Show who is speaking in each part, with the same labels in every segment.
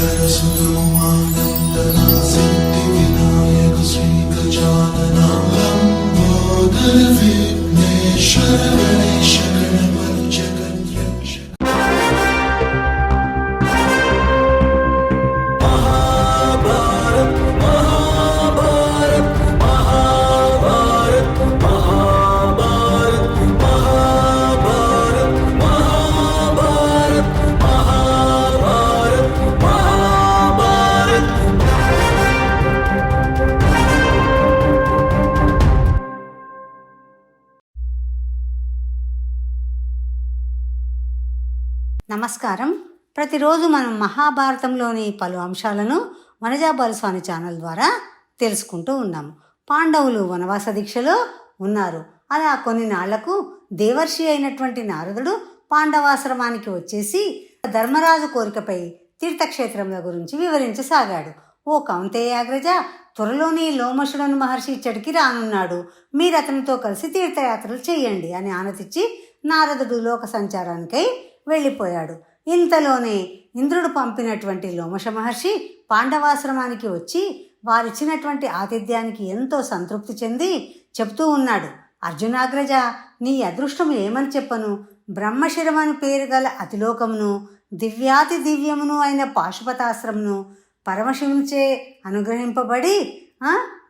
Speaker 1: Dersin dumanında nazım
Speaker 2: నమస్కారం. ప్రతిరోజు మనం మహాభారతంలోని పలు అంశాలను వనజా బాలస్వామి ఛానల్ ద్వారా తెలుసుకుంటూ ఉన్నాము పాండవులు వనవాస దీక్షలో ఉన్నారు. అలా కొన్ని నాళ్ళకు దేవర్షి అయినటువంటి నారదుడు పాండవాశ్రమానికి వచ్చేసి ధర్మరాజు కోరికపై తీర్థక్షేత్రముల గురించి వివరించసాగాడు. ఓ కౌంతేయాగ్రజ త్వరలోనే లోమశుడను మహర్షి ఇచ్చడికి రానున్నాడు. మీరు అతనితో కలిసి తీర్థయాత్రలు చేయండి అని ఆనతిచ్చి నారదుడు లోక సంచారానికై వెళ్ళిపోయాడు. ఇంతలోనే ఇంద్రుడు పంపినటువంటి లోమశ మహర్షి పాండవాశ్రమానికి వచ్చి వారిచ్చినటువంటి ఆతిథ్యానికి ఎంతో సంతృప్తి చెంది చెప్తూ ఉన్నాడు. అర్జునాగ్రజ నీ అదృష్టం ఏమని చెప్పను? బ్రహ్మశిరమని పేరు గల అతిలోకమును దివ్యాతి దివ్యమును అయిన పాశుపతాశ్రమును పరమశివునిచే అనుగ్రహింపబడి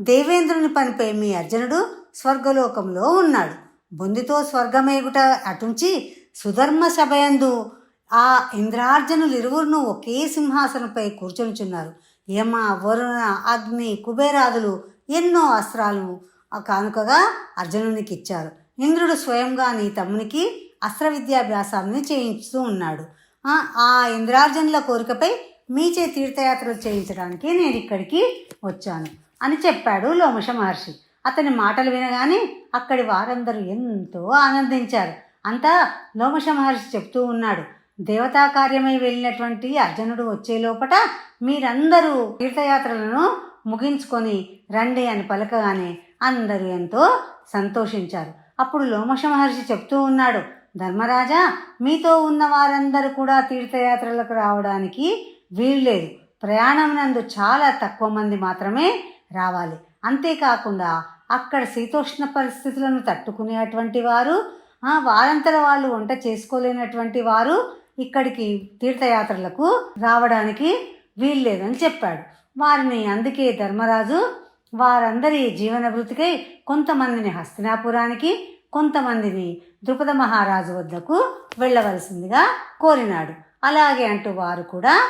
Speaker 2: దేవేంద్రుని పనిపై మీ అర్జునుడు స్వర్గలోకంలో ఉన్నాడు. బొందితో స్వర్గమేగుట అటుంచి సుధర్మ సభయందు ఆ ఇంద్రార్జునులు ఇరువురును ఒకే సింహాసనంపై కూర్చొనిచున్నారు. యమ వరుణ అగ్ని కుబేరాదులు ఎన్నో అస్త్రాలు కానుకగా అర్జునునికి ఇచ్చారు ఇంద్రుడు స్వయంగా నీ తమ్మునికి అస్త్ర విద్యాభ్యాసాన్ని చేయిస్తూ ఉన్నాడు. ఆ, ఇంద్రార్జునుల కోరికపై మీచే తీర్థయాత్రలు చేయించడానికి నేను ఇక్కడికి వచ్చాను అని చెప్పాడు లోమష మహర్షి. అతని మాటలు వినగానే అక్కడి వారందరూ ఎంతో ఆనందించారు. అంతా లోమశ మహర్షి చెప్తూ ఉన్నాడు. దేవతా కార్యమై వెళ్ళినటువంటి అర్జునుడు వచ్చే లోపట మీరందరూ తీర్థయాత్రలను ముగించుకొని రండి అని పలకగానే అందరూ ఎంతో సంతోషించారు. అప్పుడు లోమశ మహర్షి చెప్తూ ఉన్నాడు ధర్మరాజా మీతో ఉన్న వారందరూ కూడా తీర్థయాత్రలకు రావడానికి వీల్లేదు. ప్రయాణం నందు చాలా తక్కువ మంది మాత్రమే రావాలి. అంతేకాకుండా అక్కడ శీతోష్ణ పరిస్థితులను తట్టుకునేటువంటి వారు వారంతర వాళ్ళు వంట చేసుకోలేనటువంటి వారు ఇక్కడికి తీర్థయాత్రలకు రావడానికి వీల్లేదని చెప్పాడు. వారిని అందుకే ధర్మరాజు వారందరి జీవన వృత్తికై కొంతమందిని హస్తినాపురానికి కొంతమందిని ద్రుపద మహారాజు వద్దకు వెళ్ళవలసిందిగా కోరినాడు. అలాగే అంటూ వారు కూడా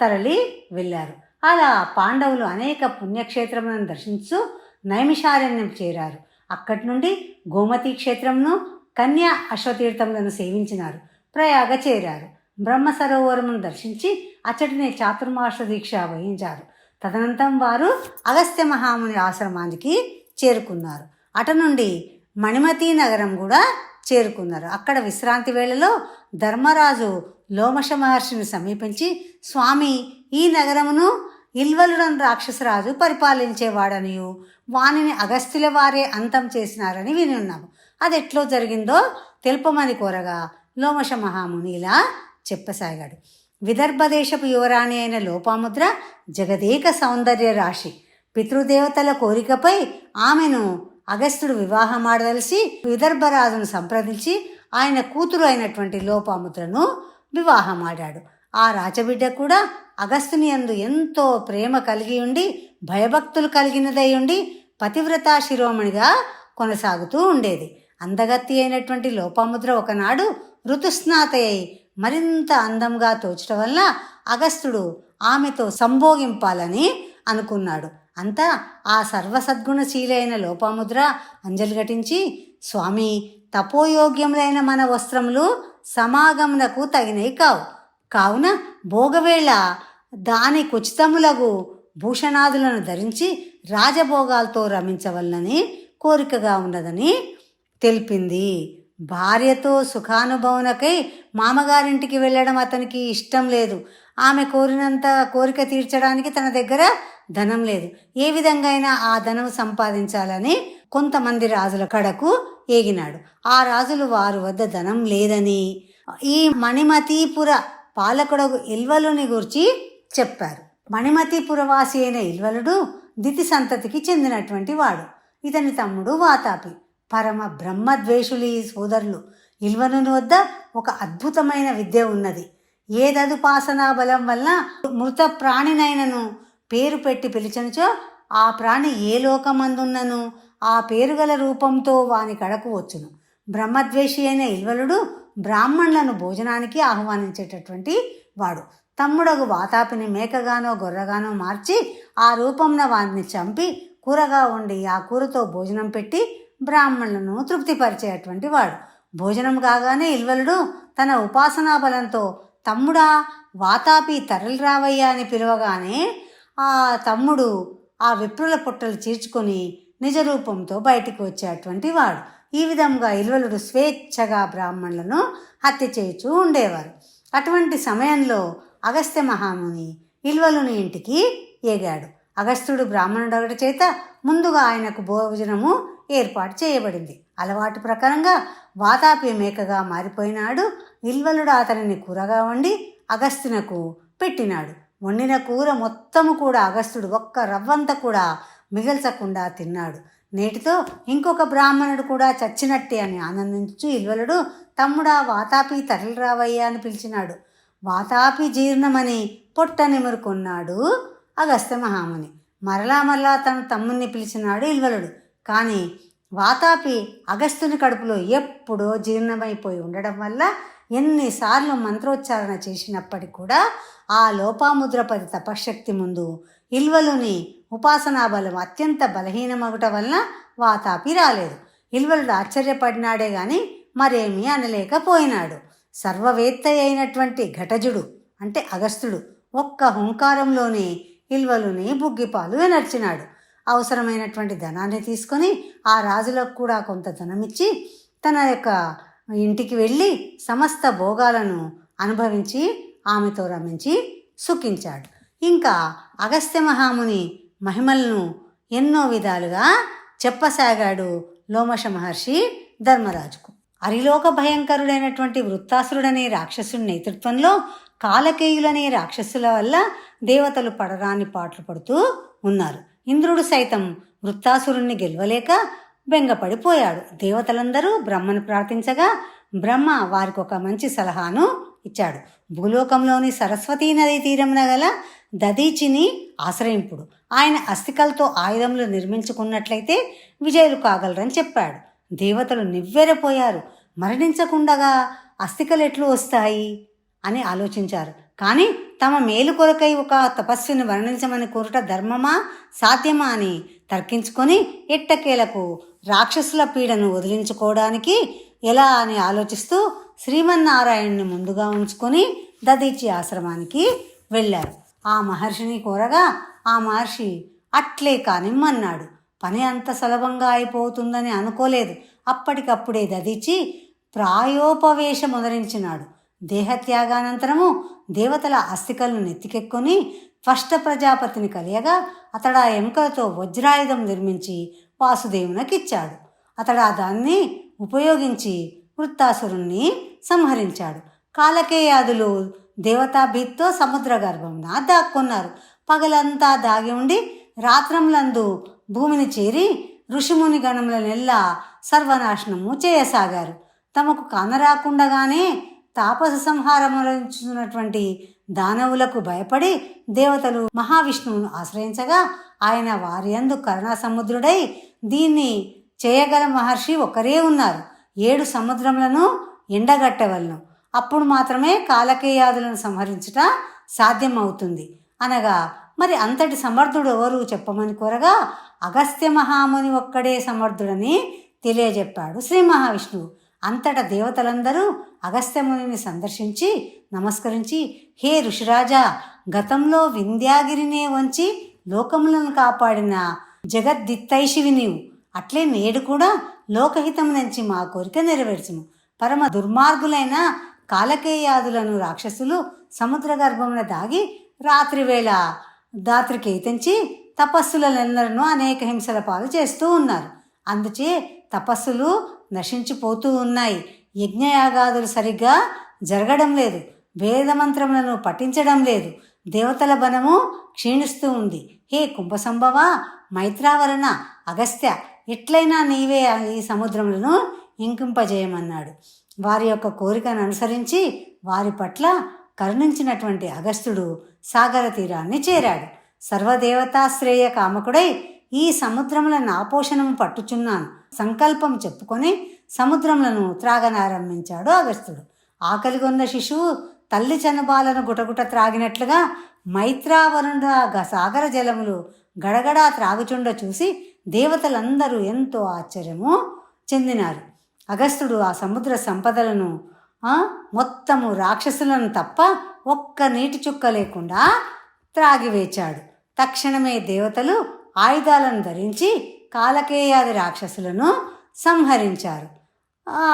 Speaker 2: తరలి వెళ్ళారు. అలా పాండవులు అనేక పుణ్యక్షేత్రములను దర్శించు నైమిషారణ్యం చేరారు. అక్కడి నుండి గోమతి క్షేత్రంను కన్యా అశ్వతీర్థములను సేవించినారు. ప్రయాగ చేరారు. బ్రహ్మ సరోవరమును దర్శించి అచ్చటినే చాతుర్మాస దీక్ష వహించారు. తదనంతరం వారు అగస్త్య మహాముని ఆశ్రమానికి చేరుకున్నారు. అట నుండి మణిమతి నగరం కూడా చేరుకున్నారు. అక్కడ విశ్రాంతి వేళలో ధర్మరాజు లోమశ మహర్షిని సమీపించి స్వామి ఈ నగరమును ఇల్వలుడన్ రాక్షసరాజు పరిపాలించేవాడనియు. వానిని అగస్త్యుల వారే అంతం చేసినారని విని ఉన్నాము అది ఎట్లో జరిగిందో తెలుపమని కోరగా లోమశ మహాముని ఇలా చెప్పసాగాడు. విదర్భ దేశపు యువరాణి అయిన లోపాముద్ర జగదేక సౌందర్య రాశి పితృదేవతల కోరికపై ఆమెను అగస్త్యుడు వివాహమాడదలిసి విదర్భరాజును సంప్రదించి ఆయన కూతురు అయినటువంటి లోపాముద్రను వివాహమాడాడు. ఆ రాజబిడ్డ కూడా అగస్త్యుని అందు ఎంతో ప్రేమ కలిగి ఉండి భయభక్తులు కలిగినదై ఉండి పతివ్రతా శిరోమణిగా కొనసాగుతూ ఉండేది. అందగత్తి అయినటువంటి లోపాముద్ర ఒకనాడు ఋతుస్నాత అయి మరింత అందంగా తోచడం వల్ల అగస్త్యుడు ఆమెతో సంభోగింపాలని అనుకున్నాడు. అంతా ఆ సర్వసద్గుణశీలైన లోపాముద్ర అంజలి ఘటించి స్వామి తపోయోగ్యములైన మన వస్త్రములు సమాగమునకు తగినవి కావు. కావున భోగవేళ దాని కుచితములగు భూషణాదులను ధరించి రాజభోగాలతో రమించవల్లని కోరికగా ఉన్నదని తెలిపింది. భార్యతో సుఖానుభవనకై మామగారింటికి వెళ్ళడం అతనికి ఇష్టం లేదు. ఆమె కోరినంత కోరిక తీర్చడానికి తన దగ్గర ధనం లేదు. ఏ విధంగా అయినా ఆ ధనం సంపాదించాలని కొంతమంది రాజుల కడకు ఏగినాడు. ఆ రాజులు వారి వద్ద ధనం లేదని ఈ మణిమతీపుర పాలకుడకు ఇల్వలుని గురించి చెప్పారు. మణిమతీపురవాసి అయిన ఇల్వలుడు దితి సంతతికి చెందినటువంటి వాడు. ఇతని తమ్ముడు వాతాపి. పరమ బ్రహ్మద్వేషులు ఈ సోదరులు. ఇల్వనుని వద్ద ఒక అద్భుతమైన విద్య ఉన్నది. ఏదదుపాసనా బలం వల్ల మృత ప్రాణినైనను పేరు పెట్టి పిలిచనుచో ఆ ప్రాణి ఏ లోకమందున్నను ఆ పేరుగల రూపంతో వాని కడకు వచ్చును. బ్రహ్మద్వేషి అయిన ఇల్వలుడు బ్రాహ్మణులను భోజనానికి ఆహ్వానించేటటువంటి వాడు. తమ్ముడగు వాతాపిని మేకగానో గొర్రెగానో మార్చి ఆ రూపంన వారిని చంపి కూరగా ఉండి ఆ కూరతో భోజనం పెట్టి బ్రాహ్మణులను తృప్తిపరిచేటువంటి వాడు. భోజనం కాగానే ఇల్వలుడు తన ఉపాసనా బలంతో తమ్ముడా వాతాపి తరలి రావయ్యా అని పిలవగానే ఆ తమ్ముడు ఆ విప్రుల పుట్టలు చీర్చుకొని నిజ రూపంతో బయటికి వచ్చేటువంటి వాడు. ఈ విధంగా ఇల్వలుడు స్వేచ్ఛగా బ్రాహ్మణులను హత్య చేయుచూ ఉండేవారు. అటువంటి సమయంలో అగస్త్య మహాముని ఇల్వలుని ఇంటికి ఏగాడు అగస్త్యుడు బ్రాహ్మణుడొకటి చేత ముందుగా ఆయనకు భోజనము ఏర్పాటు చేయబడింది. అలవాటు ప్రకారంగా వాతాపి మేకగా మారిపోయినాడు. ఇల్వలుడు అతనిని కూరగా వండి అగస్త్యునకు పెట్టినాడు. వండిన కూర మొత్తము కూడా అగస్త్యుడు ఒక్క రవ్వంత కూడా మిగల్చకుండా తిన్నాడు. నేటితో ఇంకొక బ్రాహ్మణుడు కూడా చచ్చినట్టే అని ఆనందించు ఇల్వలుడు తమ్ముడా వాతాపి తరలి రావయ్యా అని పిలిచినాడు. వాతాపి జీర్ణమని పొట్ట నిమురుకున్నాడు అగస్త్య మహాముని. మరలా మరలా తన తమ్ముణ్ణి పిలిచినాడు ఇల్వలుడు కానీ వాతాపి అగస్త్యుని కడుపులో ఎప్పుడో జీర్ణమైపోయి ఉండడం వల్ల ఎన్నిసార్లు మంత్రోచ్చారణ చేసినప్పటికీ కూడా ఆ లోపాముద్రపతి తపశక్తి ముందు ఇల్వలుని ఉపాసనా బలం అత్యంత బలహీనమగట వలన వాతాపి రాలేదు. ఇల్వలుడు ఆశ్చర్యపడినాడే గాని మరేమీ అనలేకపోయినాడు. సర్వవేత్త అయినటువంటి ఘటజుడు అంటే అగస్త్యుడు ఒక్క హుంకారంలోనే ఇల్వలుని బుగ్గిపాలు ఎనర్చినాడు. అవసరమైనటువంటి ధనాన్ని తీసుకొని ఆ రాజులకు కూడా కొంత ధనం ఇచ్చి తన యొక్క ఇంటికి వెళ్ళి సమస్త భోగాలను అనుభవించి ఆమెతో రమించి సుఖించాడు. ఇంకా అగస్త్య మహాముని మహిమలను ఎన్నో విధాలుగా చెప్పసాగాడు లోమశ మహర్షి ధర్మరాజుకు. అరిలోక భయంకరుడైనటువంటి వృత్తాసురుడనే రాక్షసుడి నేతృత్వంలో కాలకేయులనే రాక్షసుల వల్ల దేవతలు పడరాని పాటలు పడుతూ ఉన్నారు. ఇంద్రుడు సైతం వృత్తాసురుణ్ణి గెలవలేక బెంగపడిపోయాడు. దేవతలందరూ బ్రహ్మను ప్రార్థించగా బ్రహ్మ వారికి ఒక మంచి సలహాను ఇచ్చాడు. భూలోకంలోని సరస్వతీ నదీ తీరమున గల దదీచిని ఆశ్రయింపుడు. ఆయన అస్థికలతో ఆయుధములు నిర్మించుకున్నట్లయితే విజయులు కాగలరని చెప్పాడు. దేవతలు నివ్వెరపోయారు. మరణించకుండగా అస్థికలు ఎట్లు వస్తాయి? అని ఆలోచించారు. కానీ తమ మేలు కొరకై ఒక తపస్సును వర్ణించమని కోరుట ధర్మమా సాధ్యమా అని తర్కించుకొని ఎట్టకేలకు రాక్షసుల పీడను వదిలించుకోవడానికి ఎలా అని ఆలోచిస్తూ శ్రీమన్నారాయణ్ణి ముందుగా ఉంచుకొని దదీచి ఆశ్రమానికి వెళ్ళారు. ఆ మహర్షిని కోరగా ఆ మహర్షి అట్లే కానిమ్మన్నాడు పని అంత సులభంగా అయిపోతుందని అనుకోలేదు. అప్పటికప్పుడే దదిచి ప్రాయోపవేశం మొదలించినాడు దేహత్యాగానంతరము దేవతల అస్థికలను నెత్తికెక్కొని ఫస్ట్ ప్రజాపతిని కలియగా అతడు ఆ ఎముకలతో వజ్రాయుధం నిర్మించి వాసుదేవునకిచ్చాడు. అతడు ఆ దాన్ని ఉపయోగించి వృత్తాసురుణ్ణి సంహరించాడు. కాలకేయాదులు దేవతాభీత్తో సముద్ర గర్భంన దాక్కున్నారు. పగలంతా దాగి ఉండి రాత్రంలందు భూమిని చేరి ఋషిముని గణములనెల్లా సర్వనాశనము చేయసాగారు. తమకు కానరాకుండగానే తాపస సంహారములటువంటి దానవులకు భయపడి దేవతలు మహావిష్ణువును ఆశ్రయించగా ఆయన వారియందు కరుణాసముద్రుడై దీన్ని చేయగల మహర్షి ఒకరే ఉన్నారు. ఏడు సముద్రములను ఎండగట్టవలను. అప్పుడు మాత్రమే కాలకేయాదులను సంహరించుట సాధ్యమవుతుంది. అనగా మరి అంతటి సమర్థుడు ఎవరు చెప్పమని కోరగా అగస్త్య మహాముని ఒక్కడే సమర్థుడని తెలియజెప్పాడు శ్రీ మహావిష్ణువు. అంతటా దేవతలందరూ అగస్త్యమునిని సందర్శించి నమస్కరించి హే ఋషిరాజా గతంలో వింధ్యాగిరినే వంచి లోకములను కాపాడిన జగద్దిత్తైషివి నీవు. అట్లే నేడు కూడా లోకహితం నుంచి మా కోరిక నెరవేర్చుము. పరమ దుర్మార్గులైన కాలకేయాదులను రాక్షసులు సముద్ర గర్భమున దాగి రాత్రివేళ దాత్రికేతించి తపస్సులనెల్లరను అనేక హింసల పాలు చేస్తూ ఉన్నారు. అందుచే తపస్సులు నశించిపోతూ ఉన్నాయి. యజ్ఞయాగాదులు సరిగ్గా జరగడం లేదు. వేదమంత్రములను పఠించడం లేదు. దేవతల బలము క్షీణిస్తూ ఉంది. హే కుంభసంభవ మైత్రావరణ అగస్త్య ఎట్లయినా నీవే ఈ సముద్రములను ఇంకింపజేయమన్నాడు. వారి యొక్క కోరికను అనుసరించి వారి పట్ల కరుణించినటువంటి అగస్త్యుడు సాగర తీరాన్ని చేరాడు. సర్వదేవతాశ్రేయ కామకుడై ఈ సముద్రముల నాపోషణము పట్టుచున్నాను. సంకల్పం చెప్పుకొని సముద్రములను త్రాగనారంభించాడు అగస్త్యుడు ఆకలిగొన్న శిశువు తల్లి చనుబాలను గుటగుట త్రాగినట్లుగా మైత్రావరుణ సాగర జలములు గడగడా త్రాగుచుండ చూసి దేవతలందరూ ఎంతో ఆశ్చర్యము చెందినారు. అగస్త్యుడు ఆ సముద్ర సంపదలను మొత్తము రాక్షసులను తప్ప ఒక్క నీటి చుక్క లేకుండా త్రాగివేచాడు. తక్షణమే దేవతలు ఆయుధాలను ధరించి కాలకేయాది రాక్షసులను సంహరించారు.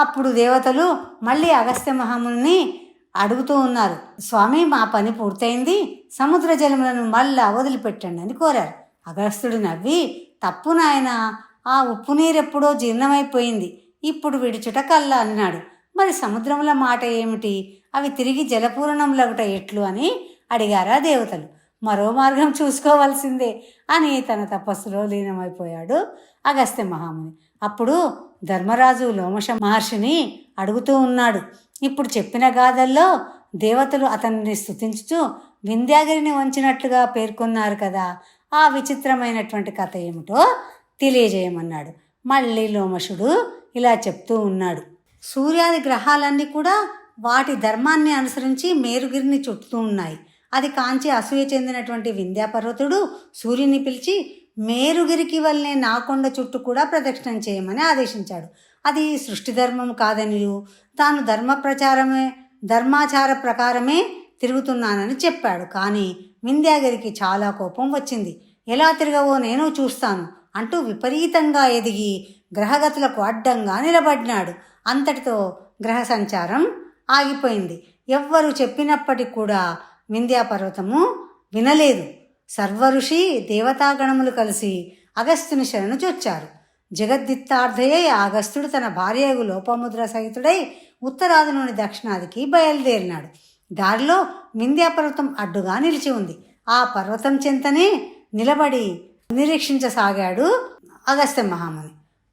Speaker 2: అప్పుడు దేవతలు మళ్ళీ అగస్త్య మహాముని అడుగుతూ ఉన్నారు స్వామి మా పని పూర్తయింది సముద్ర జలములను మళ్ళా వదిలిపెట్టండి అని కోరారు. అగస్త్యుడు నవ్వి తప్పు నాయన ఆ ఉప్పు నీరెప్పుడో జీర్ణమైపోయింది ఇప్పుడు విడుచుట కల్లా అన్నాడు. మరి సముద్రముల మాట ఏమిటి? అవి తిరిగి జలపూరణంలగుట ఎట్లు? అని అడిగారా దేవతలు. మరో మార్గం చూసుకోవాల్సిందే అని తన తపస్సులో లీనమైపోయాడు అగస్త్య మహాముని. అప్పుడు ధర్మరాజు లోమశ మహర్షిని అడుగుతూ ఉన్నాడు ఇప్పుడు చెప్పిన గాథల్లో దేవతలు అతన్ని స్తుతించుతూ వింధ్యాగిరిని వంచినట్లుగా పేర్కొన్నారు కదా ఆ విచిత్రమైనటువంటి కథ ఏమిటో తెలియజేయమన్నాడు. మళ్ళీ లోమశుడు ఇలా చెప్తూ ఉన్నాడు సూర్యాది గ్రహాలన్నీ కూడా వాటి ధర్మాన్ని అనుసరించి మేరుగిరిని చుట్టుతూ ఉన్నాయి. అది కాంచి అసూయ చెందినటువంటి వింధ్యాపర్వతుడు సూర్యుని పిలిచి మేరుగిరికి వల్లనే నా కొండ చుట్టూ కూడా ప్రదక్షిణం చేయమని ఆదేశించాడు. అది సృష్టి ధర్మం కాదనియు తాను ధర్మ ప్రచారమే ధర్మాచార ప్రకారమే తిరుగుతున్నానని చెప్పాడు. కానీ వింధ్యాగిరికి చాలా కోపం వచ్చింది. ఎలా తిరగవో నేను చూస్తాను అంటూ విపరీతంగా ఎదిగి గ్రహగతులకు అడ్డంగా నిలబడినాడు. అంతటితో గ్రహ సంచారం ఆగిపోయింది. ఎవ్వరు చెప్పినప్పటికి కూడా వింధ్యాపర్వతము వినలేదు. సర్వఋషి దేవతాగణములు కలిసి అగస్త్యుని శరణు చొచ్చారు జగద్దిత్తార్థయై అగస్త్యుడు తన భార్యగు లోపముద్ర సహితుడై ఉత్తరాది నుండి దక్షిణాదికి బయలుదేరినాడు. దారిలో వింధ్యాపర్వతం అడ్డుగా నిలిచి ఉంది. ఆ పర్వతం చెంతనే నిలబడి నిరీక్షించసాగాడు అగస్త్య మహాముని.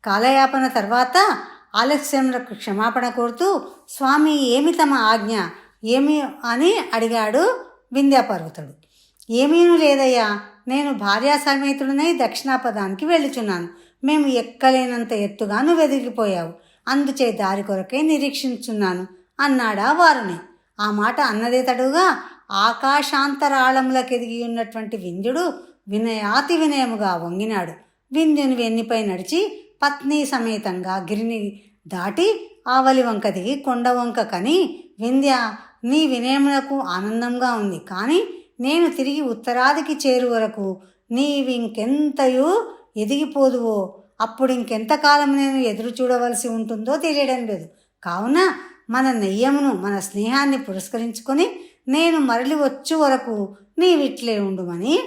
Speaker 2: కాలయాపన తర్వాత ఆలస్యములకు క్షమాపణ కోరుతూ స్వామి ఏమి తమ ఆజ్ఞ? ఏమి అని అడిగాడు వింధ్యాపర్వతుడు. ఏమీను లేదయ్యా నేను భార్యా సమేతుడనై దక్షిణాపదానికి వెళ్ళుచున్నాను. మేము ఎక్కలేనంత ఎత్తుగాను నువ్వు అందుచే దారి కొరకై నిరీక్షించున్నాను అన్నాడా వారుని. ఆ మాట అన్నదే తడుగా ఆకాశాంతరాళములకు ఎదిగి ఉన్నటువంటి వింధ్యుడు వినయాతి వినయముగా వంగినాడు. వింధ్యుని వెన్నిపై నడిచి పత్ని సమేతంగా గిరిని దాటి ఆవలి వంక దిగి కొండ వంక కని వింధ్య నీ వినయమునకు ఆనందంగా ఉంది. కానీ నేను తిరిగి ఉత్తరాదికి చేరు వరకు నీవింకెంతయు ఎదిగిపోదువో అప్పుడు ఇంకెంతకాలం నేను ఎదురు చూడవలసి ఉంటుందో తెలియడం లేదు. కావున మన నెయ్యమును మన స్నేహాన్ని పురస్కరించుకొని నేను మరలి వచ్చు వరకు నీవిట్లే ఉండుమని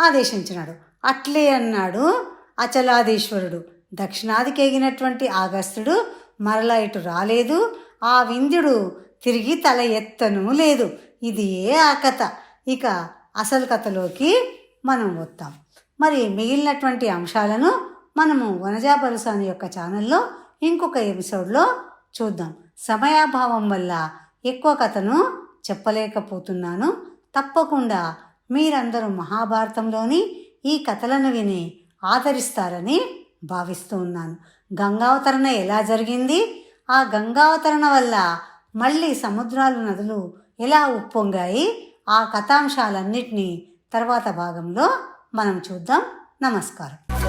Speaker 2: ఆదేశించినాడు. అట్లే అన్నాడు అచలాదేశ్వరుడు దక్షిణాదికి ఎగినటువంటి ఆగస్తుడు మరలా ఇటు రాలేదు. ఆ వింధ్యుడు తిరిగి తల ఎత్తను లేదు. ఇది ఏ ఆ కథ. ఇక అసలు కథలోకి మనం వస్తాం మరి మిగిలినటువంటి అంశాలను మనము వనజాపరుసాని యొక్క ఛానల్లో ఇంకొక ఎపిసోడ్లో చూద్దాం. సమయాభావం వల్ల ఎక్కువ కథను చెప్పలేకపోతున్నాను. తప్పకుండా మీరందరూ మహాభారతంలోని ఈ కథలను విని ఆదరిస్తారని భావిస్తూ ఉన్నాను. గంగావతరణ ఎలా జరిగింది? ఆ గంగావతరణ వల్ల మళ్ళీ సముద్రాలు నదులు ఎలా ఉప్పొంగాయి? ఆ కథాంశాలన్నిటినీ తర్వాత భాగంలో మనం చూద్దాం. నమస్కారం.